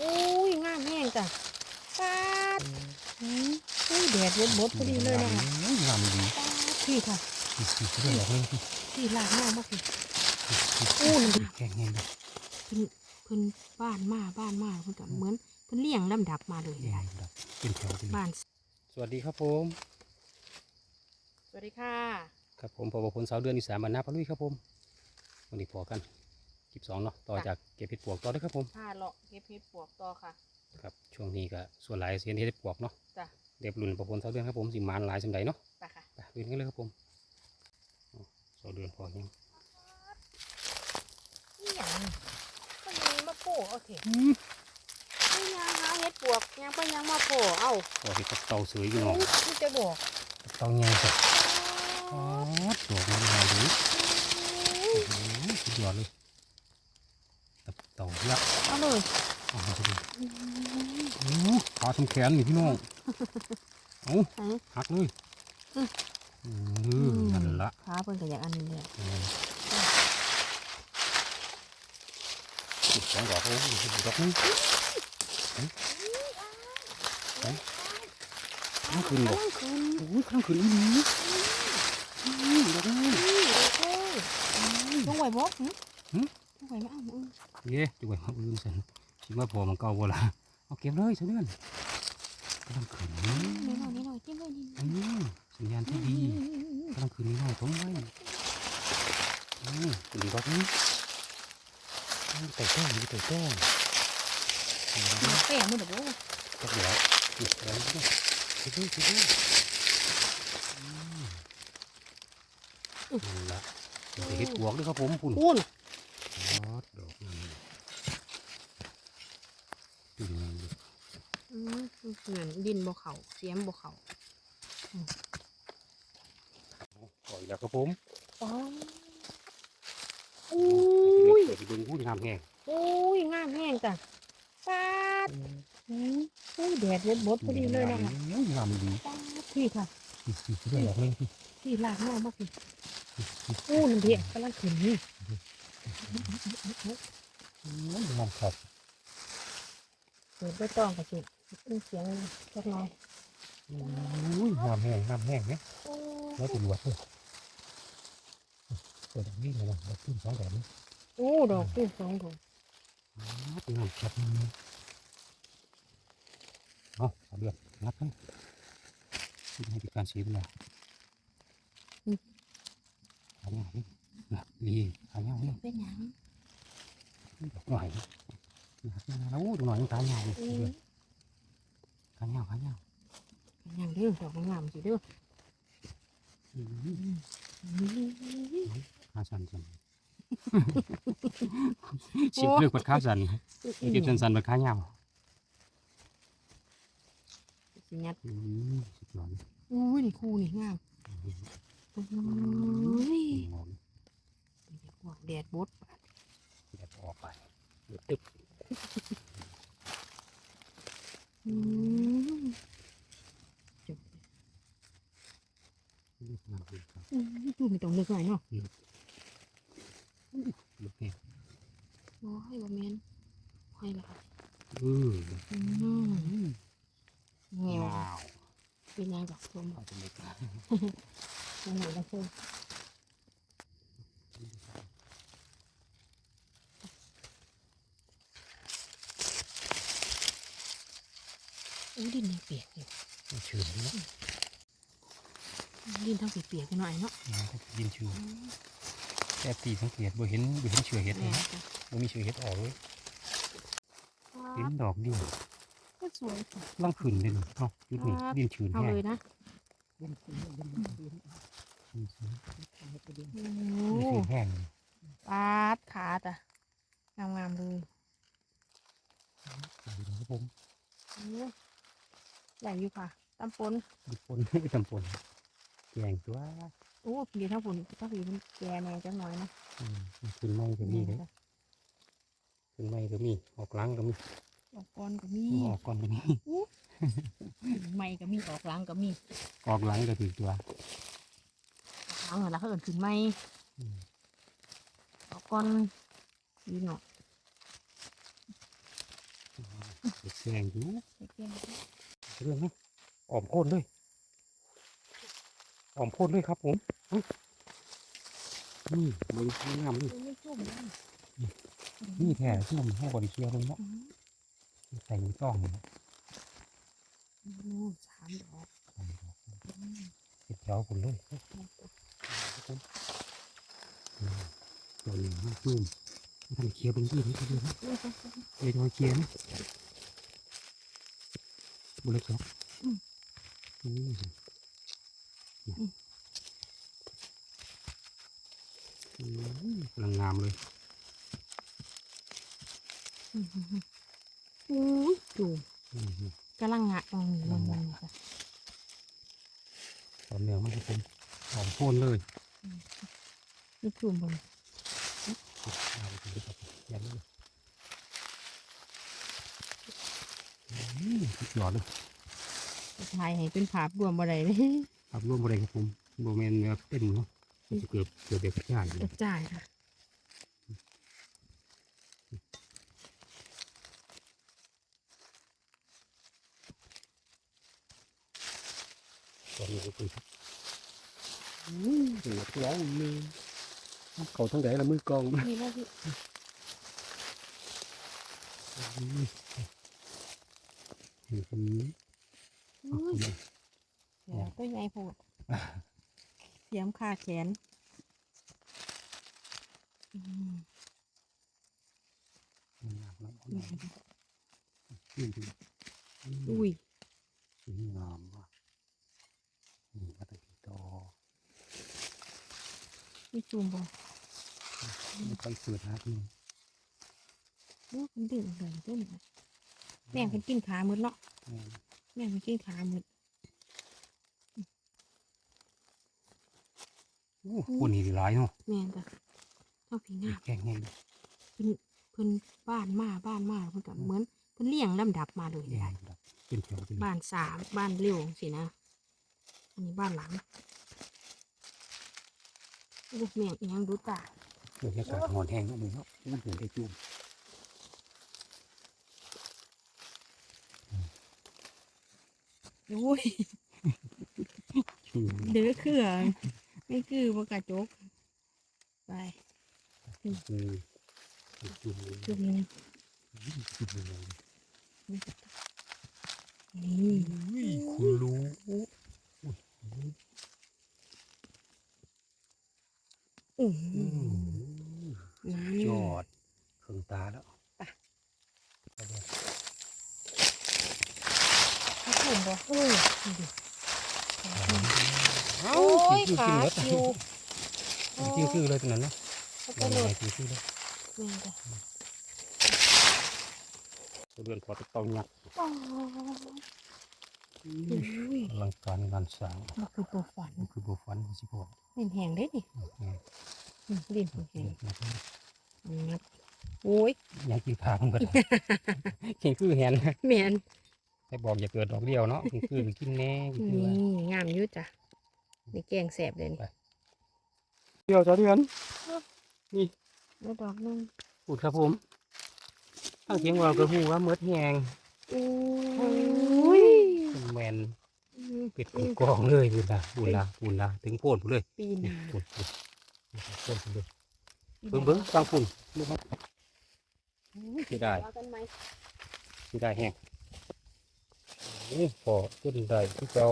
อุ้ยงามแห้งจ้ะปาดอืมอุ้ยแดดบดบดพอดีเลยนะคะงามดีปาดพี่ค่ะเรื่องของเรื่องที่พี่ลากมากมากพี่อู้นั่นดิแข็งแรงดีเพิ่นเพิ่นบ้านมาบ้านมาเพิ่นก็เหมือนเพิ่นเลี้ยงลำดับมาเลยใหญ่แบบเป็นแถวเป็นบ้าน สวัสดีครับผม สวัสดีค่ะ ครับผมพบกับคนสาวเดือนอีสานบรรณาพะลุยครับผมวันนี้พอกัน คลิปสองเนาะต่อจากเก็บเห็ดปวกต่อเด้วยครับผมผ้าเลาะเก็บเห็ดปวกต่อค่ะ ครับช่วงนี้ก็ส่วนหลายเสียนเห็ดปวกเนาะจ้ะเด็บรุ่นประพลสาวเดือนครับผมสิมานหลายสำใดเนาะไปค่ะไปเรียนกันเลยครับผมอ๋อสาวเดือนพอยังนี่อย่างก็มีมะโผโอเคอืมนี่ยังหาเห็ดปวกยังไปยังมาโผเอ้าพอเห็ดกับเตาสวยพี่น้องที่จะบอกกับเตาใหญ่สุดอ๋อดอกมันใหญ่ดีอื้อหือสุดยอดเลยกับเตาเยอะ เอาเลย อ๋อสุดยอดโอ้ขา ทำแขนนี่พี่น้องเอาไหนหักเลยอืมอืมนั่นละขาเพิ่นก็อยากอันนี้เลยอืมอีกสองดอกโอ้ยอีกดอกนึงข้างคืนบอกข้างคืนโอ้ยข้างคืนอีนี้อืมดอกนึงนี่เด็กเลยลงไหวบ่หึหึลงไหวไหมอ้าวอืมเย้จะไหวมาอื่นสันคิดว่าพอมันเก่าบ่ละ เอาเก็บเลยเสะเดือนกำลังขืนนี่นี่หน่อยนี่หน่อยจิ้มเลยนี่อืมสัญญาณที่ดีกำลังขืนนี่หน่อยตรงไว้อืมดีดอกนี้อืมไต่แต้มดีไต่แต้มอืมแป้งมันเด้อบ่ก็เดี๋ยวหยิบแล้วก็คิดดูคิดดูอืมนั่นละเดี๋ยวเห็ดปวกด้วยครับผมคุณ คุณ ยอดดอกนั่นตึงนั่นดิ อืม เหมือนดินบ่เขาเสียมบ่เขาปล่อยแล้วครับผมอ๋ออุ้อุ้ยเปิดไปเบิ่งพูดงามแห้งอุ้ยงามแห้งจ้ะปาดอืมอุ้ยแดดบดบดพอดีเลยนะคะงามดีปาดพี่ค่ะเรื่องดอกนึงพี่พี่ลากมากมากพี่อู้นั่นเดียกำลังขึ้นนี่งามครับเปิดใบตองกับ สิมีเสียงเล็กน้อยอุ้ยงามแห้งงามแห้งเนี่ยโอ้แล้วจะรวดเลยเปิดดอกนี้เลยนะดอกขึ้นสองดอกนี้โอ้ดอกตู้สองดอกงามครับเอาเอาเดือดนับให้ที่ให้เป็นการสีเป็นไรขายาวนี่นะดีขายาวนี่เป็นหยังดอกหน่อยนะแล้วดอกหน่อยมันขายาวเลย อืมขายาวขายาวเป็นหยังเด้อดอกงามสิเด้ออืมอืมขาสั่นสั่นเสียบเลือกปัดขาสั่นเก็บสั่นสั่นปัดขายาวสิงัดอืมสุดยอดอุ้ยนี่คู่นี่งามอุ้ยงอมแดดบดเดี๋ยวออกไปเดี๋ยวตึ๊บ อืม งามดีครับ อืมดูไม่ต้องนึกหน่อยเนาะ ลูกนี่ โอ้ยบ่แม่นห้อยละค่ะ เออ อืมเงี้ยว ว้าว เป็นยังดอกส้ม เอาไป เลยครับยังไงละส้มอุ้ยดินยังเปียกอยู่ชื่นนี่นะดินทั้งเปียกๆกันหน่อยเนาะยินชื่อแค่ตีสังเกตบ่เห็นบ่เห็นเชือเห็ดเลยแม่นะจ้ะบ่มีเชือเห็ดออกเลยเห็นดอกเดียวก็สวยค่ะลังขึ้นเลยนี่เนาะจุดนี้ครับดินชื้นเอาแห้งเลยนะ ดินชื้นโอ้ดินชื้นแห้งปาดขาจ้ะงามๆเลยครับผมโอ้ใหญ่อยู่ค่ะตำปนดิปนตำปนแกงตัวโอ้ดีทั้งผลถ้าผีมันแก่แน่จังหน่อยนะอืมขึ้นไม้ก็มีเลยขึ้นไม้ก็มีออกหลังก็มีออกก่อนก็มีออกก่อนก็มี ไม่ก็มีออกหลังก็มีออกหลังก็ถือตัวออกหลังเหรอแล้วเขาเอินขึ้นไม่อืมออกก่อนดีเนาะแสงอยู่ไปแกงเรื่องนะออมโคนเลยออมโคนเลยครับผมเอ้านี่มันงามนี่ไม่ชุ่มนะนี่แท้ที่มันให้บริเคียวเลยเนาะอืมใส่ในกล้องนี่นะโอ้ สามดอกอืมเก็บเจ้าคุณเลยครับผมอืมตัวนี้นะจุ่มทำเคียวเป็นที่นี่ก็ดีนะเดี๋ยวจะเคียวนะบุรับอืมอืมกำลังงามเลยอืมอืมอืมอุ้จูอืม กำลังงะตรงนี้มันมันจ้ะตอนเนื้อมันจะเป็นหอมโคนเลยนี่จุ่มบนเอาไปดูครับยันเลยอืมสุดยอดเลยถ่ายให้เป็นภาพรวมอะไรเลยครับร่วมบริครับผมโบแมนเนื้อเต้นเนาะมันจะเกือบเกือบเด็กกระจายเลย กระจายค่ะ ตอนนี้ก็คืออืมเสียบร้องมือเขา ตั้งกี่ดอกนี่จุ่มบ่ไม่ค่อยเกิดนะพี่โอ้มันดึงเลยตัวนี้แม่งเป็นกินขาหมดเนาะแม่นแม่งเป็นกินขาหมดโอ้คนนี้หลายเนาะแม่งจ้ะเท่าผีงามแข็งแห้งเลยเพิ่นบ้านมาบ้านมาเพิ่นก็เหมือนเพิ่นเลี้ยงลำดับมาเลยแดได้งแบบเป็นแถวเป็นบ้านสามบ้านเร็วสินะ อันนี้บ้านหลังโอ้แม่งอีหยังดูตาบรรยากาศหอนแห้งเนาะมึงเนาะมันถึงได้จุ่มโอ้ยจุ่มเดือเครื่องไม่คือบ่กระจก ไปคือจุ่มจุ่มหนึงจุ่มเลยนี่คุณรู้ โอ้ อืม นี่ ยอดเครื่องตาแล้ว เขาจุ่มบ่เออนี่ดิ โอ้ โอ้ยคือขาคือคิวคือคือเลยตรงนั้นเนาะเขาลจะงหลุไปดคือคือเลยแม่งจ้ะเดือนพอจะเตาหยักโอ้ยอลังการงานสร้างมันคือตัวฝันนี่คือบัวฟันสิบอกเป็นแหงได้ดินี่อืมดินเป็นแหงนะครับงับโอ้ยอยากกินขามันก็ได้เห็นคือเห็นแม่นแต่บอกอย่าเกิดดอกเดียวเนาะกินคือกินแน่กินคือนี่งามอยุ่จ้ะ นี่แกงแสบเลยนี่เดียวจ้าเดือนแล้วดอกนึงอุดครับผมตั้งเสียงเรากระหูว่าเมืดแหงโอ้ยแมนอืมเป็ดกองเลยบุญละบุญละบุญละถึงโพนพุ่นเลยปีหนี่นาพุ่นพุ่นโพนพุ่นเลยเบิ้งเบิ้งฟังพุ่นดูครับสิได้ว่ากันไหมสิได้แห้งนี่พอขึ้นได้ที่เจ้า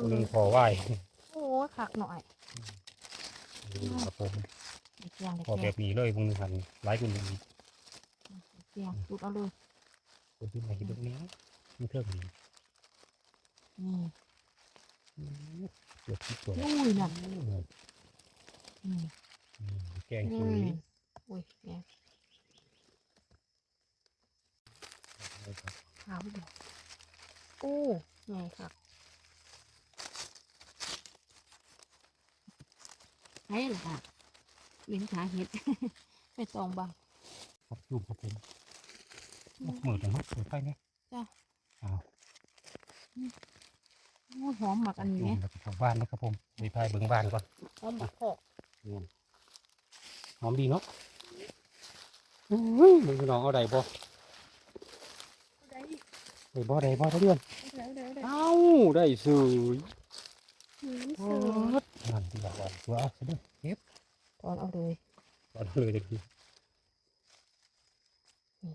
คนหนึ่งพอไหวโอ้ยขักหน่อยนี่ครับผมเด็กแกงเด็กพอแกแบงบนี้เลยพวกนึงหันหลายคนนี้แกงจุดเอาเลยคนที่มาที่ตรงนี้มีเท่านี้นี่เกิดที่สวยอุ้ยนั่นอืมอืมแกงอืซุยมอุ้ยแกงขาวดอกโอ้ไงครับ ไอ้หล่ะเลี้ยงขาเห็ด ไปตองบังครับจุ่มครับผมเหมือนกันเนาะเปิดไฟเนี่ยจ้ะอ้าวโอ้หอมหมักอันนี้จุ่ไหมมแล้วก็เข้าบ้านนะครับผมไปพายเบิ้งบ้านก่อนหอมหมักพอกเนี่ยหอมดีเนาะอุ้ยมึงน้องเอาใดบ่ได้ได้บ่ได้บ่เดือนเดี๋ยวเดี๋ยวเดี๋ยวเอ้าได้สวยหืม โอ้เสือนั่นที่บอกว่าตัวเอาซะเด้อเก็บตอนเอาเลยตอนเลยเลยพี่อืม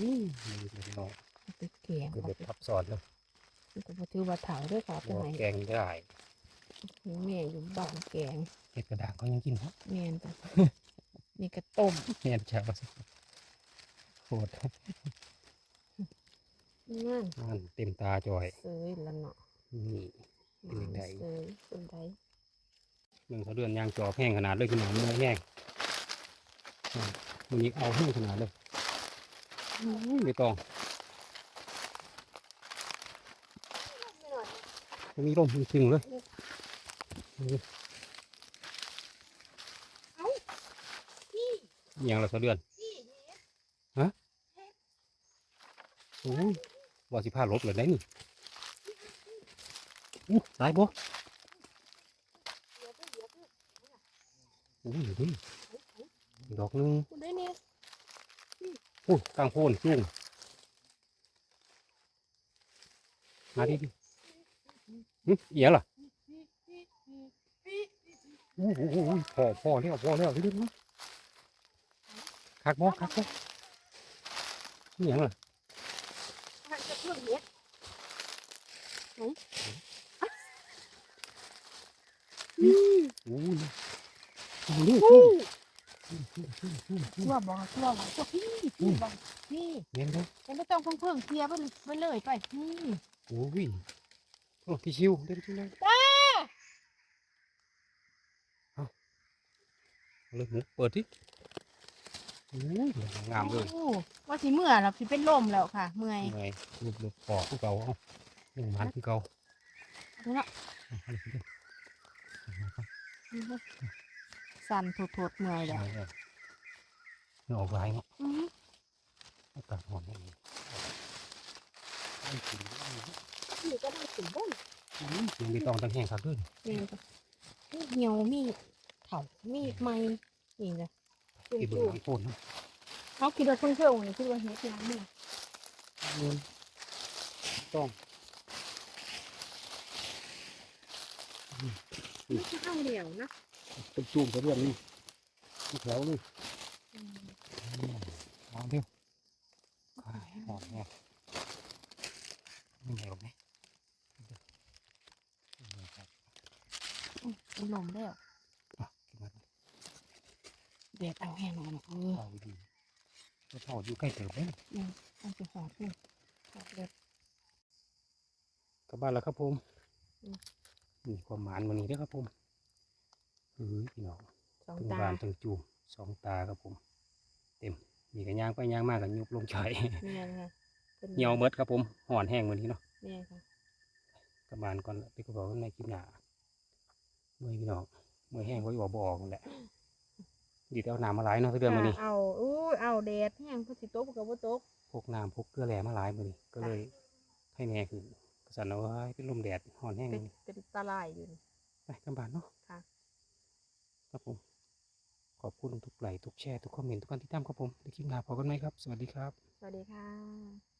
นี่เลยน้องเอาไปแกงคือเอาแบบไปทับซ้อนแล้วก็บ่ถือว่าเถาด้วยค่ะบ่เป็นไงแกงได้แม่อยู่บ้านแกงเห็ดกระด้างก็ยังกินครับแม่นจ้ะนี่ก็ต้มแม่นจ้าโคตรนั่นนั่นเต็มตาจอยเสยละเนาะ นี่เป็นจั่งใดเสยเป็นไดหนึ่งเขาเดือนยางจอบแห้งขนาดเลยคือหนังมันแห้งอืมมันนี้เอาแห้งขนาดเลยอุ้ยไม่ต้องมันมีลมจริงๆเลยนี่อหย่างละเขาเดือนฮะโอ้ยว่าสิพาลบเลยได้นี่ อู้ตายบ่อู้ยนี่ดอกหนึงคุณได้เนี่ยอู้กลางโพนจุ้งมาดิดิหึเอียล่ะอู้หูหูหูพอพอแล้วพอแล้วเรื่อยๆมาคักบ่คักบ่นี่หยังล่ะ จะเพิ่มเม็ดอู้ยอู้นี่อู้จุ้งชั่วบอกชั่วบอกชั่วพี่พี่บอกพี่เงี้ยเด้อยังไม่ต้องเพิ่งเพิ่งเคลียร์ไปไปเลยไปนี่โอ้ยโอ้พี่ชิวเล่นจังไดตาเอาเลยหมูเปิดดิโอ้ยงามเลยโอ้ว่าสิเมื่อเราสิเป็นลมแล้วค่ะเมื่อยไงรูปรูปปอกคือเก่าเอาหนึ่งมันคือเก่าดูเนาะ เอาเอาเลยเอา สั่นถดๆเมื่อยแล้วเอาเอาเอาออกลายเนาะอือเอาตัดหอนให้มันเอากินได้เนาะนี่ก็ได้ถึงบ้นอืมยังไม่ต้องตั้งแห้งครับเด้วยเรียนจ้ะมีเหี่ยวมีเถามีไม้นี่จ้ะจุ่ที่เบิ่งมหลังโพนเนาะๆเขาคิดว่าเพิ่งเชื่อวันนี้คิดว่าเฮ็ดน้ำเนี่ยเงินต้อง ไม่ใช่ข้าวเดียวนะเป็นจุ่มกระเบื้องนี่ที่แถวนี่อืมอืมเอาเดี๋ยวหอนแน่ไม่เหนียวไหมอืมเป็นลมแล้วอะกินมาแดดเอาแห้งหน่อยนะเออเอาดีก็เท่าอยู่ใกล้เติมเลยเอาไปหอดเลยหอดเลยกลับบ้านแล้วครับผมอื มนี่ความหมานวันนี้เด้อครับผมเฮ้ยพี่น้องสองทั้งตาบานทั้งจูมสองตาครับผม เต็มมีกันย่างไปย่างมากกันยุบลงชายเนี่ยไงป็นเหี่ยวเมดครับผมห่อนแห้งวันนี้เนาะเนี่ยค่ะกลับบ้านก่อนไปก็บอกว่าในคลิปหน้าเมื่อยพี่น้องเมื่อยแห้งไว้บอกบออกนั่นแหละดีแต่เอาน้ำมาหลายเนาะทุกเดือนมานี้ เอาอู้เอาแดดแห้งก็สิตกกับว่าตกพกน้ำพกเกลือแร่มาหลายมานี้ก็เลยให้แน่คือกระ สันเอาไว้เป็นลมแดดห่อนแห้งเป็นมื้อนี้เป็นตาลายอยู่นี่ไปกลับบ้านเนาะค่ะครับผมขอบคุณทุกไลค์ทุกแชร์ทุกคอมเมนต์ทุกการติดตามครับผมในคลิปหน้าพบกันไหมครับ สวัสดีครับ สวัสดีค่ะ